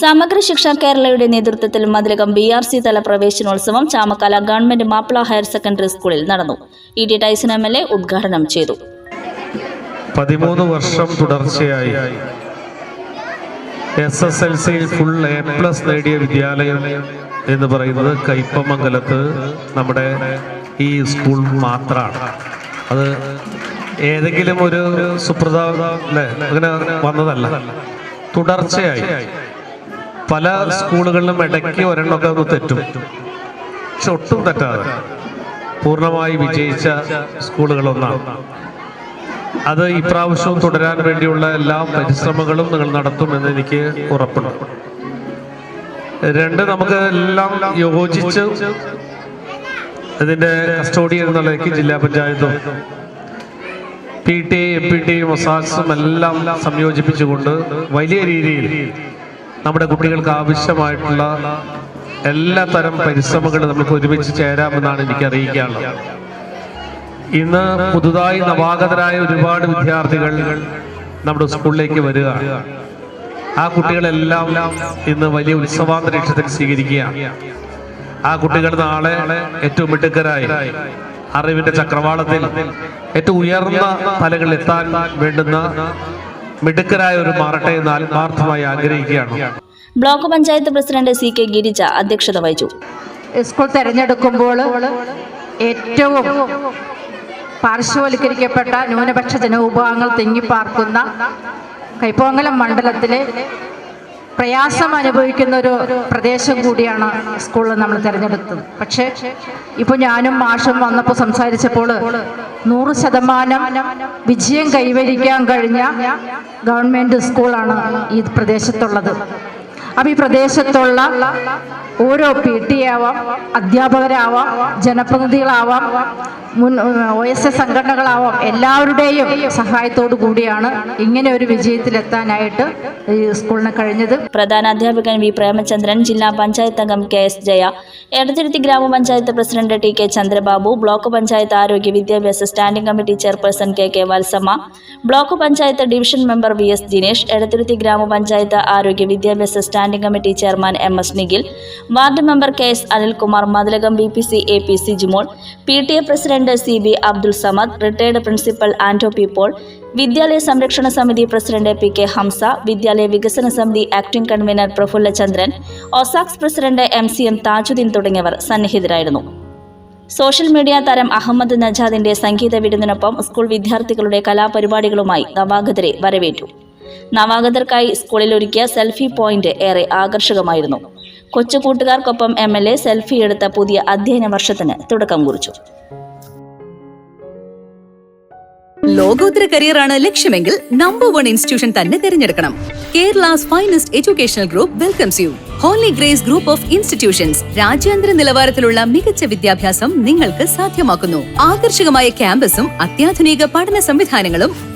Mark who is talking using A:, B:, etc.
A: സമഗ്ര ശിക്ഷ കേരളയുടെ നേതൃത്വത്തിൽ മതിലകം ബി ആർ സി തല പ്രവേശനോത്സവം Chamakkala government Mappila higher secondary സ്കൂളിൽ നടന്നു. E T Taison M L A ഉദ്ഘാടനം ചെയ്തു.
B: പതിമൂന്ന് വർഷം തുടർച്ചയായി എസ് എസ് എൽ സിയിൽ ഫുൾ എ പ്ലസ് നേടിയ വിദ്യാലയം എന്ന് പറയുന്നത് കയ്പമംഗലത്ത് നമ്മുടെ ഈ സ്കൂൾ മാത്രമാണ് അത് ഏതെങ്കിലും ഒരു സുപ്രതാ അങ്ങനെ വന്നതല്ല. തുടർച്ചയായി. പല സ്കൂളുകളിലും ഇടയ്ക്ക് ഒരെണ്ണമൊക്കെ ഒന്ന് തെറ്റും. പക്ഷെ ഒട്ടും തെറ്റാതെ പൂർണമായി വിജയിച്ച സ്കൂളുകളൊന്നാണ്. അത് ഇപ്രാവശ്യവും തുടരാൻ വേണ്ടിയുള്ള എല്ലാ പരിശ്രമങ്ങളും നിങ്ങൾ നടത്തുമെന്ന് എനിക്ക് ഉറപ്പുണ്ട്. രണ്ട് നമുക്ക് എല്ലാം യോജിച്ച് ഇതിന്റെ കസ്റ്റോഡിയൻ എന്നുള്ളതിലേക്ക് ജില്ലാ പഞ്ചായത്തും P T M P T മൊസാക്സും എല്ലാം സംയോജിപ്പിച്ചുകൊണ്ട് വലിയ രീതിയിൽ നമ്മുടെ കുട്ടികൾക്ക് ആവശ്യമായിട്ടുള്ള എല്ലാ തരം പരിശ്രമങ്ങളും നമുക്ക് ഒരുമിച്ച് ചേരാമെന്നാണ് എനിക്ക് അറിയിക്കാനുള്ളത് ഇന്ന് പുതുതായി നവാഗതരായ ഒരുപാട് വിദ്യാർത്ഥികൾ നമ്മുടെ സ്കൂളിലേക്ക് വരിക ആ കുട്ടികളെല്ലാം ഇന്ന് വലിയ ഉത്സവാന്തരീക്ഷത്തിൽ സ്വീകരിക്കുക ആ കുട്ടികൾ നാളെ ഏറ്റവും മിടുക്കരായി. അറിവിന്റെ ചക്രവാളത്തിൽ ഏറ്റവും ഉയർന്ന തലങ്ങളിൽ എത്താൻ വേണ്ടുന്ന മിടുക്കരായ ഒരു മാറട്ടെ എന്ന് ആത്മാർത്ഥമായി ആഗ്രഹിക്കുകയാണ്.
A: Block panchayat president C K Girija അധ്യക്ഷത വഹിച്ചു.
C: സ്കൂൾ തെരഞ്ഞെടുക്കുമ്പോൾ ഏറ്റവും പാർശ്വവൽക്കരിക്കപ്പെട്ട ന്യൂനപക്ഷ ജനവിഭാഗങ്ങൾ തിങ്ങിപ്പാർക്കുന്ന കൈപ്പോങ്ങലം മണ്ഡലത്തിലെ പ്രയാസം അനുഭവിക്കുന്ന ഒരു പ്രദേശം കൂടിയാണ് സ്കൂളിൽ നമ്മൾ തിരഞ്ഞെടുത്തത്. പക്ഷേ ഇപ്പൊ ഞാനും മാഷും വന്നപ്പോൾ സംസാരിച്ചപ്പോൾ നൂറ് ശതമാനം വിജയം കൈവരിക്കാൻ കഴിഞ്ഞ ഗവൺമെന്റ് സ്കൂളാണ് ഈ പ്രദേശത്തുള്ളത്. അപ്പം ഈ പ്രദേശത്തുള്ള ഓരോ പി ടി ആവാം അധ്യാപകരാവാം ജനപ്രതിനിധികളാവാം മുൻ ഒ എസ് എസ് സംഘടനകളാവാം എല്ലാവരുടെയും സഹായത്തോടു കൂടിയാണ് ഇങ്ങനെ ഒരു വിജയത്തിലെത്താനായിട്ട് ഈ സ്കൂളിന് കഴിഞ്ഞത്.
A: പ്രധാന അധ്യാപകൻ വി പ്രേമചന്ദ്രൻ ജില്ലാ പഞ്ചായത്ത് അംഗം K S Jaya Edathiruthy grama panchayat president T K Chandrababu block panchayat ആരോഗ്യ വിദ്യാഭ്യാസ standing committee chairperson K K Valsamma block panchayat division member V S Dinesh Edathiruthy grama panchayat ആരോഗ്യ വിദ്യാഭ്യാസ standing committee chairman M S Nikhil ward member K S Anilkumar Mathilakam B P C A P Sijimol P T A president C B Abdul Samad retired principal Anto P Paul വിദ്യാലയ സംരക്ഷണ സമിതി president P K Hamza വിദ്യാലയ വികസന സമിതി acting convener Praphulla Chandran ഒസാക്സ് president M C M Thajudheen തുടങ്ങിയവർ സന്നിഹിതരായിരുന്നു. Social media താരം അഹമ്മദ് നജാദിന്റെ സംഗീത വിരുന്നിനൊപ്പം school വിദ്യാർത്ഥികളുടെ കലാപരിപാടികളുമായി നവാഗതരെ വരവേറ്റു. നവാഗതർക്കായി സ്കൂളിൽ ഒരുക്കിയ സെൽഫി പോയിന്റ് ഏറെ ആകർഷകമായിരുന്നു. കൊച്ചു കൂട്ടുകാർക്കൊപ്പം എം എൽ എ സെൽഫി എടുത്ത പുതിയ അധ്യയന വർഷത്തിന് തുടക്കം കുറിച്ചു.
D: ലോകോത്തര കരിയറാണ് ലക്ഷ്യമെങ്കിൽ നമ്പർ വൺ ഇൻസ്റ്റിറ്റ്യൂഷൻ തന്നെ തിരഞ്ഞെടുക്കണം. Kerala's finest educational group welcomes you Holy Grace group of institutions രാജ്യാന്തര നിലവാരത്തിലുള്ള മികച്ച വിദ്യാഭ്യാസം നിങ്ങൾക്ക് സാധ്യമാക്കുന്നു. ആകർഷകമായ ക്യാമ്പസും അത്യാധുനിക പഠന സംവിധാനങ്ങളും